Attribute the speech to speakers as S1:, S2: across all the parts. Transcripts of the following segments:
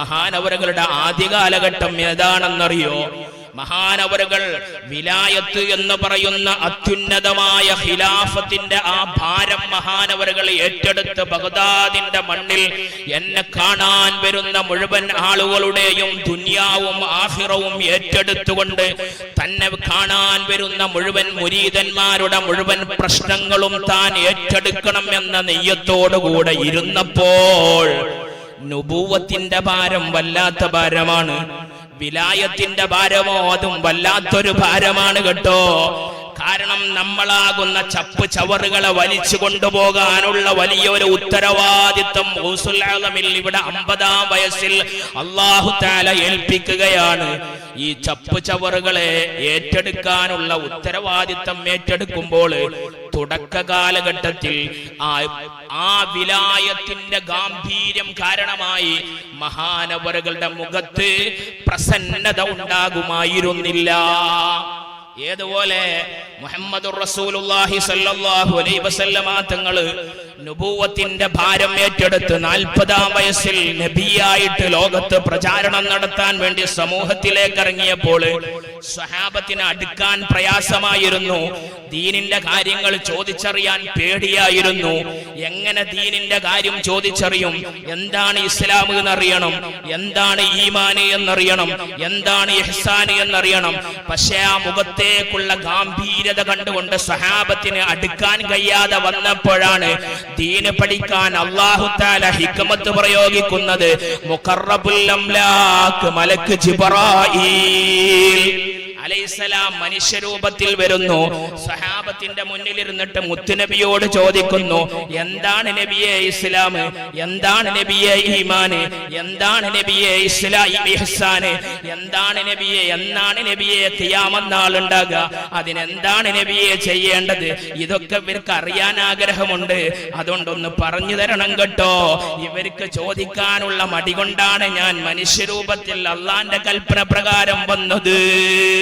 S1: മഹാനവറുകളുടെ ആദ്യ കാലഘട്ടം ഏതാണെന്നറിയോ? മഹാനവറുകൾ വിലായത്ത് എന്ന് പറയുന്ന അത്യുന്നതമായ ഖിലാഫത്തിന്റെ ആ ഭാരം മഹാനവറുകൾ ഏറ്റെടുത്ത് ബഗ്ദാദിന്റെ മണ്ണിൽ എന്നെ കാണാൻ വരുന്ന മുഴുവൻ ആളുകളുടെയും ദുന്യാവും ആഹിറവും ഏറ്റെടുത്തുകൊണ്ട് തന്നെ കാണാൻ വരുന്ന മുഴുവൻ മുരീതന്മാരുടെ മുഴുവൻ പ്രശ്നങ്ങളും താൻ ഏറ്റെടുക്കണം എന്ന നെയ്യത്തോടുകൂടെ ഇരുന്നപ്പോൾ നുബൂവത്തിന്റെ ഭാരം വല്ലാത്ത ഭാരമാണ്. വിലായത്തിന്റെ ഭാരമോ അതും വല്ലാത്തൊരു ഭാരമാണ് കേട്ടോ. കാരണം നമ്മളാകുന്ന ചപ്പ് ചവറുകളെ വലിച്ചു കൊണ്ടുപോകാനുള്ള വലിയൊരു ഉത്തരവാദിത്വം ഇവിടെ അമ്പതാം വയസ്സിൽ അള്ളാഹു താല ഏൽപ്പിക്കുകയാണ്. ഈ ചപ്പ് ചവറുകളെ ഏറ്റെടുക്കാനുള്ള ഉത്തരവാദിത്തം ഏറ്റെടുക്കുമ്പോൾ തുടക്ക കാലഘട്ടത്തിൽ ആ ആ വിലായത്തിന്റെ ഗാംഭീര്യം കാരണമായി മഹാനവറുകളുടെ മുഖത്ത് പ്രസന്നത ഉണ്ടാകുമായിരുന്നില്ല. ഏതുപോലെ മുഹമ്മദ് റസൂലുള്ളാഹി സല്ലല്ലാഹു അലൈഹി വസല്ലമ തങ്ങൾ നുബൂവത്തിന്റെ ഭാരം ഏറ്റെടുത്ത് നാൽപ്പതാം വയസ്സിൽ നബിയായിട്ട് ലോകത്ത് പ്രചാരണം നടത്താൻ വേണ്ടി സമൂഹത്തിലേക്ക് ഇറങ്ങിയപ്പോൾ സ്വഹാബത്തിന് അടുക്കാൻ പ്രയാസമായിരുന്നു. ദീനിന്റെ കാര്യങ്ങൾ ചോദിച്ചറിയാൻ പേടിയായിരുന്നു. എങ്ങനെ ദീനിന്റെ കാര്യം ചോദിച്ചറിയും? എന്താണ് ഇസ്ലാം എന്നറിയണം? എന്താണ് ഈമാന് എന്നറിയണം? എന്താണ് ഇഹ്സാന് എന്നറിയണം? പക്ഷെ ആ മുഖത്തേക്കുള്ള ഗാംഭീര്യത കണ്ടുകൊണ്ട് സഹാബത്തിന് അടുക്കാൻ കഴിയാതെ വന്നപ്പോഴാണ് ദീന് പഠിക്കാൻ അള്ളാഹു താല ഹിക്കമത്ത് പ്രയോഗിക്കുന്നത് മുഖറബുൽ മലക്ക് ജിബ്രായീൽ അലൈസലാം മനുഷ്യരൂപത്തിൽ വരുന്നു. സഹാബത്തിന്റെ മുന്നിൽ ഇരുന്നിട്ട് മുത്തുനബിയോട് ചോദിക്കുന്നു എന്താണ് നബിയെ ഇസ്ലാം? എന്താണ് നബിയെ ഈമാന് എന്താണ് നബിയെ ഇസ്ലാം എന്താണ് നബിയെ എന്നാണ് നബിയെ തിയാമെന്നാൾ ഉണ്ടാകുക? അതിനെന്താണ് നബിയെ ചെയ്യേണ്ടത്? ഇതൊക്കെ ഇവർക്ക് അറിയാൻ ആഗ്രഹമുണ്ട്. അതുകൊണ്ടൊന്ന് പറഞ്ഞു തരണം കേട്ടോ. ഇവർക്ക് ചോദിക്കാനുള്ള മടി കൊണ്ടാണ് ഞാൻ മനുഷ്യരൂപത്തിൽ അള്ളാന്റെ കൽപ്പന പ്രകാരം വന്നത്.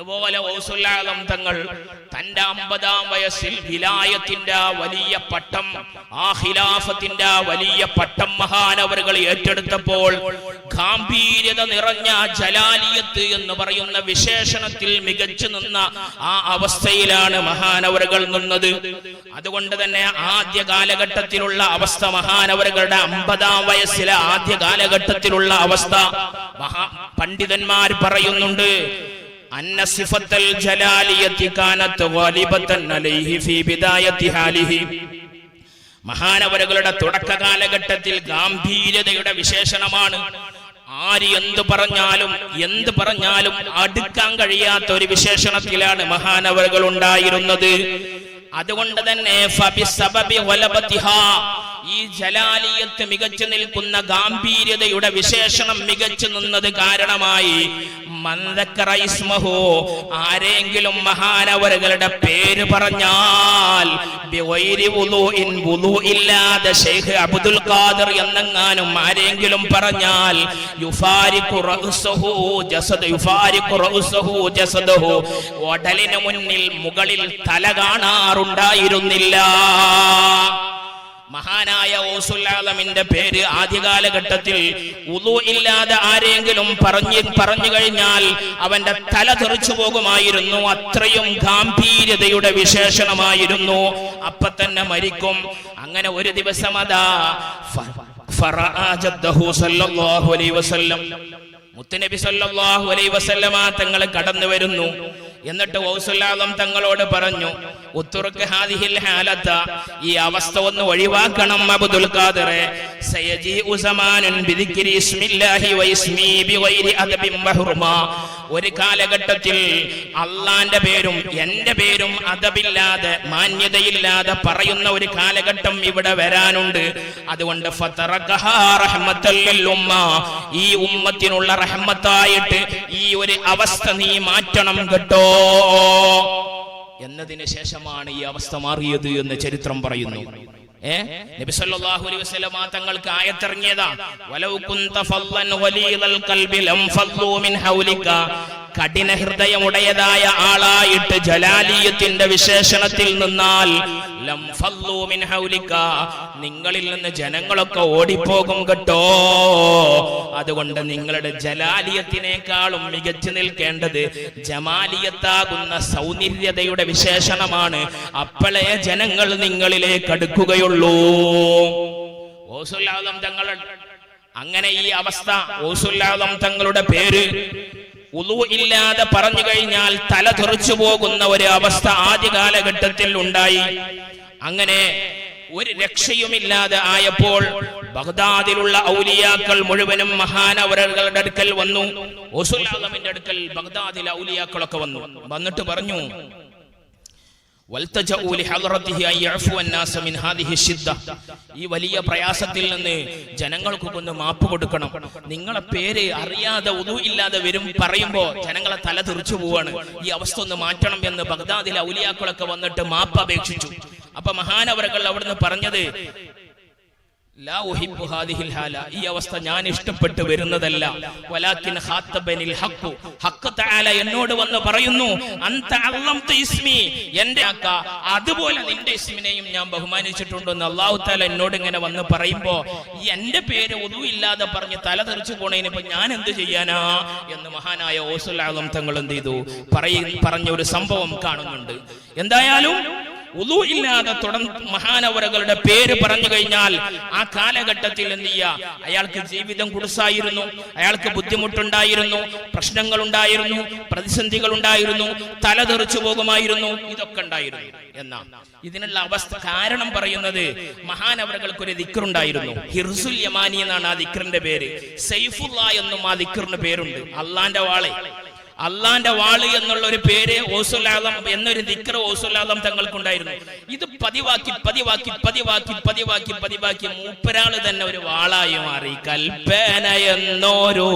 S1: ഇതുപോലെ ഔസുല്ലാലം തങ്ങൾ തന്റെ അമ്പതാം വയസ്സിൽ വിലായത്തിന്റെ വലിയ പട്ടം ആ ഖിലാഫത്തിന്റെ വലിയ പട്ടം മഹാനവറുകൾ ഏറ്റെടുത്തപ്പോൾ ഗാംഭീര്യത നിറഞ്ഞ ജലാലിയത്ത് എന്ന് പറയുന്ന വിശേഷണത്തിൽ മികച്ചു നിന്ന ആ അവസ്ഥയിലാണ് മഹാനവറുകൾ നിന്നത്. അതുകൊണ്ട് തന്നെ ആദ്യ കാലഘട്ടത്തിലുള്ള അവസ്ഥ മഹാനവറുകളുടെ അമ്പതാം വയസ്സിലെ ആദ്യ കാലഘട്ടത്തിലുള്ള അവസ്ഥ മഹാ പണ്ഡിതന്മാർ പറയുന്നുണ്ട് അന്ന സിഫത്തൽ ജലാലിയത്തി കാനത്ത് ഗാലിബത്തൻ അലൈഹി ഫീ ബിദായത്തി ഹാലിഹി. മഹാനവരുകളുടെ തുടക്ക കാലഘട്ടത്തിൽ ഗാംഭീര്യതയുടെ വിശേഷണമാണ്. ആര് എന്ത് പറഞ്ഞാലും എന്ത് പറഞ്ഞാലും അടുക്കാൻ കഴിയാത്ത ഒരു വിശേഷണത്തിലാണ് മഹാനവരകൾ ഉണ്ടായിരുന്നത്. അതുകൊണ്ട് തന്നെ ഈ ജലാലിയത്ത് മികച്ചു നിൽക്കുന്ന ഗാംഭീര്യതയുടെ വിശേഷണം മികച്ചു നിന്നത് കാരണമായി മന്ദക്കറൈസ്മഹോ ആരെങ്കിലും മഹാനവരുകളുടെ പേര് പറഞ്ഞാൽ അബ്ദുൽ ആരെങ്കിലും പറഞ്ഞാൽ ഉടലിന് മുന്നിൽ മുകളിൽ തല കാണാറുണ്ടായിരുന്നില്ല. മഹാനായ ഓസുല്ലാദമിന്റെ പേര് ആദ്യകാലഘട്ടത്തിൽ ഉദു ഇല്ലാതെ ആരെങ്കിലും പറഞ്ഞു പറഞ്ഞു കഴിഞ്ഞാൽ അവന്റെ തല തെറിച്ചു പോകുമായിരുന്നു. അത്രയും ഗാംഭീര്യതയുടെ വിശേഷണമായിരുന്നു. അപ്പൊ തന്നെ മരിക്കും. അങ്ങനെ ഒരു ദിവസം അതാ മുത്തുനബി സല്ലല്ലാഹു അലൈഹി വസല്ലമ തങ്ങൾ കടന്നു വരുന്നു എന്നിട്ട് ഔസുല്ലാദം തങ്ങളോട് പറഞ്ഞു ഈ അവസ്ഥ ഒന്ന് ഒഴിവാക്കണം അബ്ദുൽ ഖാദിറെ. ഒരു കാലഘട്ടത്തിൽ അള്ളാന്റെ പേരും എന്റെ പേരും അതബില്ലാതെ മാന്യതയില്ലാതെ പറയുന്ന ഒരു കാലഘട്ടം ഇവിടെ വരാനുണ്ട്. അതുകൊണ്ട് ഈ ഉമ്മത്തിനുള്ള റഹ്മത്തായിട്ട് ഈ ഒരു അവസ്ഥ നീ മാറ്റണം കേട്ടോ. എന്നതിന് ശേഷമാണ് ഈ അവസ്ഥ മാറിയത് എന്ന് ചരിത്രം പറയുന്നു. ഏ? നബി സല്ലല്ലാഹു അലൈഹി തങ്ങൾക്ക് ആയത്തിറങ്ങിയതാ. കുന്ത ഫല്ലൻ ലം ഫല്ലു മിൻ ഹൗലിക കഠിന ഹൃദയമുടയതായ ആളായിട്ട് ജലാലിയത്തിന്റെ വിശേഷണത്തിൽ നിന്നാൽ. നിങ്ങളിൽ നിന്ന് ജനങ്ങളൊക്കെ ഓടിപ്പോകും കേട്ടോ അതുകൊണ്ട് നിങ്ങളുടെ ജലാലിയത്തിനേക്കാളും മികച്ചു നിൽക്കേണ്ടത് ജമാലിയത്താകുന്ന സൗന്ദര്യതയുടെ വിശേഷണമാണ് അപ്പോഴേ ജനങ്ങൾ നിങ്ങളിലേക്ക് അടുക്കുകയുള്ളൂ ഓസുല്ലാദം അങ്ങനെ ഈ അവസ്ഥ ഓസുല്ലാദം തങ്ങളുടെ പേര് ഉളു ഇല്ലാതെ പറഞ്ഞു കഴിഞ്ഞാൽ തല തെറിച്ചു പോകുന്ന ഒരു അവസ്ഥ ആദ്യ കാലഘട്ടത്തിൽ ഉണ്ടായി. അങ്ങനെ ഒരു രക്ഷയുമില്ലാതെ ആയപ്പോൾ ബഗ്ദാദിലുള്ള ഔലിയാക്കൾ മുഴുവനും മഹാനവരകളുടെ അടുക്കൽ വന്നു. ഓസുല്ലാദമിന്റെ അടുക്കൽ ബഗ്ദാദിലെ ഔലിയാക്കളൊക്കെ വന്നു. വന്നിട്ട് പറഞ്ഞു ഈ വലിയ പ്രയാസത്തിൽ നിന്ന് ജനങ്ങൾക്ക് ഒന്ന് മാപ്പ് കൊടുക്കണം. നിങ്ങളെ പേര് അറിയാതെ ഉദു ഇല്ലാതെ വരും പറയുമ്പോൾ ജനങ്ങളെ തല തെറിച്ചു പോവാണ്. ഈ അവസ്ഥ ഒന്ന് മാറ്റണം എന്ന് ബഗ്ദാദിലെ ഔലിയാക്കളൊക്കെ വന്നിട്ട് മാപ്പ് അപേക്ഷിച്ചു. അപ്പൊ മഹാനവരകൾ അവിടുന്ന് പറഞ്ഞത് ഈ അവസ്ഥ ഞാൻ ഇഷ്ടപ്പെട്ട് വരുന്നതല്ല. വലാക്കിൻ ഹഖ്ഖു. ഹഖ്. തആല എന്നോട് വന്ന് പറയുന്നു ഇസ്മി. എന്റെ അക്ക അതുപോലെ നിന്റെ ഇസ്മിനെയും ഞാൻ ബഹുമാനിച്ചിട്ടുണ്ടെന്ന് അള്ളാഹു താല എന്നോട് ഇങ്ങനെ വന്ന് പറയുമ്പോ എന്റെ പേര് ഒന്നും ഇല്ലാതെ പറഞ്ഞ് തല തെറിച്ചു പോണേനിപ്പോ ഞാൻ എന്ത് ചെയ്യാനാ? എന്ന് മഹാനായ ആലം തങ്ങൾ എന്ത് ചെയ്തു? പറഞ്ഞ ഒരു സംഭവം കാണുന്നുണ്ട്. എന്തായാലും ഉളു ഇല്ലാതെ തുടർ മഹാനവരകളുടെ പേര് പറഞ്ഞു കഴിഞ്ഞാൽ ആ കാലഘട്ടത്തിൽ എന്ത് ചെയ്യുക അയാൾക്ക് ജീവിതം കുടുസായിരുന്നു അയാൾക്ക് ബുദ്ധിമുട്ടുണ്ടായിരുന്നു പ്രശ്നങ്ങൾ ഉണ്ടായിരുന്നു പ്രതിസന്ധികൾ ഉണ്ടായിരുന്നു തലതെറിച്ചു പോകുമായിരുന്നു ഇതൊക്കെ ഉണ്ടായിരുന്നു എന്നാ ഇതിനുള്ള അവസ്ഥ കാരണം പറയുന്നത് മഹാനവരകൾക്ക് ഒരു ദിക്കറുണ്ടായിരുന്നു ഹിർസുൽ യമാനി എന്നാണ് ആ ദിക്കറിന്റെ പേര്. സൈഫുല്ല എന്നും ആ ദിക്കറിന് പേരുണ്ട്. അള്ളാന്റെ വാളെ. അള്ളാന്റെ വാൾ എന്നുള്ള ഒരു പേര് ഓസുലാദം എന്നൊരു ദിക്ര ഓസുലാദം തങ്ങൾക്കുണ്ടായിരുന്നു. ഇത് പതിവാക്കി പതിവാക്കി പതിവാക്കി പതിവാക്കി പതിവാക്കി മൂപ്പരാൾ തന്നെ ഒരു വാളായി മാറി. കൽപ്പന എന്നോരു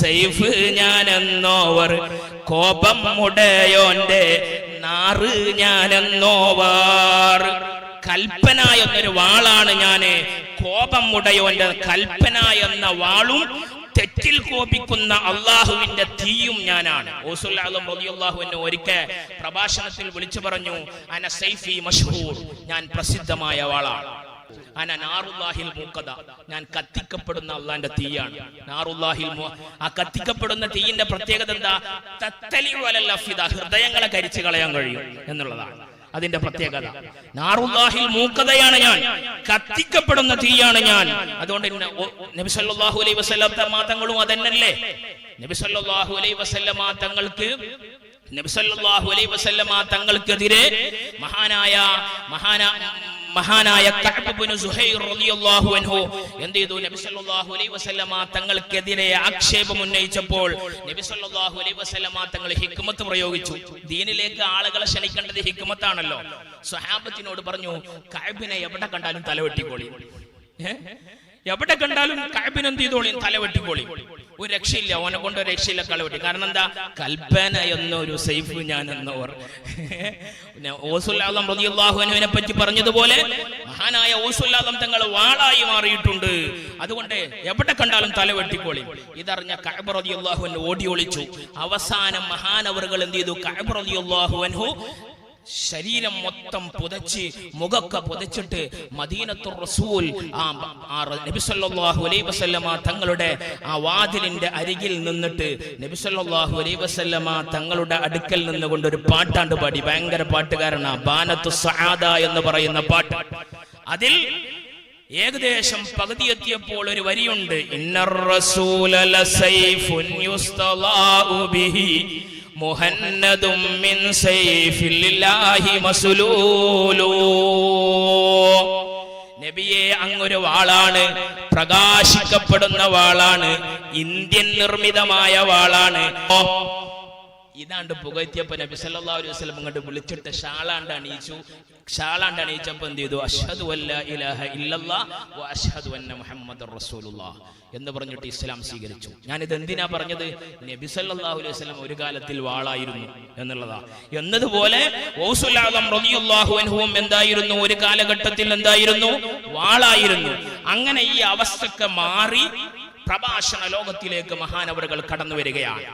S1: സൈഫ് ഞാൻ എന്നോവർ കോപം മുടയോന്റെ നാറ് ഞാൻ എന്നോവർ കൽപ്പന എന്നൊരു വാളാണ് ഞാൻ കോപം മുടയോന്റെ കൽപ്പന എന്ന വാളും തെറ്റിൽ കോപിക്കുന്ന അള്ളാഹുവിന്റെ തീയും ഞാനാണ്. ഓസുല്ലാഹും റളിയല്ലാഹു അൻഹു ഒരിക്കൽ പ്രഭാഷണത്തിൽ വിളിച്ചു പറഞ്ഞു അന സൈഫി മഷൂർ ഞാൻ പ്രസിദ്ധമായ ആളാണ്. അന നാറുല്ലാഹിൽ മൂക്കത ഞാൻ കത്തിക്കപ്പെടുന്ന അള്ളാന്റെ തീയാണ്. നാറുല്ലാഹിൽ ആ കത്തിക്കപ്പെടുന്ന തീയിന്റെ പ്രത്യേകത എന്താ? തത്തലി ഹൃദയങ്ങളെ കരിച്ചു കളയാൻ കഴിയും എന്നുള്ളതാണ്. അതിന്റെ പ്രത്യേകത. നാറുല്ലാഹിൽ മൂക്കതയാണ് ഞാൻ. കത്തിക്കപ്പെടുന്ന തീയാണ് ഞാൻ. അതുകൊണ്ട് നബി സല്ലല്ലാഹു അലൈഹി വസല്ലം തങ്ങളും അതന്നല്ലേ? നബി സല്ലല്ലാഹു അലൈഹി വസല്ലമ തങ്ങൾക്ക് നബി സല്ലല്ലാഹു അലൈഹി മഹാനായ മഹാന മഹാനായ എന്ത് നബി സല്ലല്ലാഹു അലൈഹി വസല്ലമ തങ്ങൾക്കെതിരെ ആക്ഷേപം ഉന്നയിച്ചപ്പോൾ നബി സല്ലല്ലാഹു അലൈഹി വസല്ലമ തങ്ങൾ ഹിക്മത്ത് പ്രയോഗിച്ചു. ദീനിലേക്ക് ആളുകളെ ക്ഷണിക്കേണ്ടത് ഹിക്മത്താണല്ലോ. സ്വഹാബത്തിനോട് പറഞ്ഞു കഅബിനെ എവിടെ കണ്ടാലും തലവെട്ടിക്കോളി? എവിടെ കണ്ടാലും കഅബിന് എന്ത് ചെയ്തോളി? തലവെട്ടിക്കോളി ഒരു രക്ഷയില്ല. ഓനെ കൊണ്ട് ഒരു രക്ഷയില്ല കളവെട്ടി കാരണം എന്താ? കൽപ്പന എന്നൊരു സൈഫ് ഞാൻ എന്നവർ ഓസുല്ലാദം റളിയല്ലാഹുവിനെ പറ്റി പറഞ്ഞതുപോലെ മഹാനായ ഓസുല്ലാദം തങ്ങൾ വാളായി മാറിയിട്ടുണ്ട്. അതുകൊണ്ട് എവിടെ കണ്ടാലും തല വെട്ടിക്കോളി. ഇതറിഞ്ഞ കഅബ് റളിയല്ലാഹു അൻഹു ഓടി ഒളിച്ചു അവസാനം മഹാനവറുകൾ എന്ത് ചെയ്തു? കഅബ് റളിയല്ലാഹു അൻഹു ശരീരം മൊത്തം പുതച്ച് മുഖൊക്കെ പുതച്ചിട്ട് മദീനത്തു റസൂൽ ആ വസല്ലമ തങ്ങളുടെ ആ വാതിലിന്റെ അരികിൽ നിന്നിട്ട് നബി സല്ലല്ലാഹു അലൈഹി വസല്ലമ തങ്ങളുടെ അടുക്കൽ നിന്നുകൊണ്ട് ഒരു പാട്ടാണ്ട് പാടി. ഭയങ്കര പാട്ടുകാരനാ. ബാനത്തു സഹാദ എന്ന് പറയുന്ന പാട്ട്. അതിൽ ഏകദേശം പകുതി എത്തിയപ്പോൾ ഒരു വരിയുണ്ട്. ഇന്നർ റസൂല മുഹന്നദും മിൻ സൈഫില്ലാഹി മസ്ലൂലൂ നബിയെ അങ്ങൊരു വാളാണ് പ്രകാശിക്കപ്പെടുന്ന വാളാണ് ഇന്ത്യൻ നിർമ്മിതമായ വാളാണ്. ഓ ഇതാണ്ട് പുകഴ്ത്തിയപ്പോ നബി സല്ലല്ലാഹു അലൈഹി വസല്ലം അങ്ങോട്ട് വിളിച്ചിട്ട് ഷാളാണ്ട് അണിയിച്ചു. ഷാളാണ്ട് അണിയിച്ചപ്പോ എന്ത് ചെയ്തു? അഷ്ഹദു അല്ല ഇലാഹ ഇല്ലല്ലാ വ അഷ്ഹദു അന്ന മുഹമ്മദർ റസൂലുള്ളാ എന്ന് പറഞ്ഞിട്ട് ഇസ്ലാം സ്വീകരിച്ചു. ഞാൻ ഇത് എന്തിനാ പറഞ്ഞത്? നബി സല്ലല്ലാഹു അലൈഹി വസല്ലം ഒരു കാലത്തിൽ വാളായിരുന്നു എന്നുള്ളതാ. എന്നതുപോലെ അൻഹുവും എന്തായിരുന്നു? ഒരു കാലഘട്ടത്തിൽ എന്തായിരുന്നു? വാളായിരുന്നു. അങ്ങനെ ഈ അവസ്ഥക്ക് മാറി പ്രഭാഷണ ലോകത്തിലേക്ക് മഹാനവറുകൾ കടന്നു വരികയാണ്.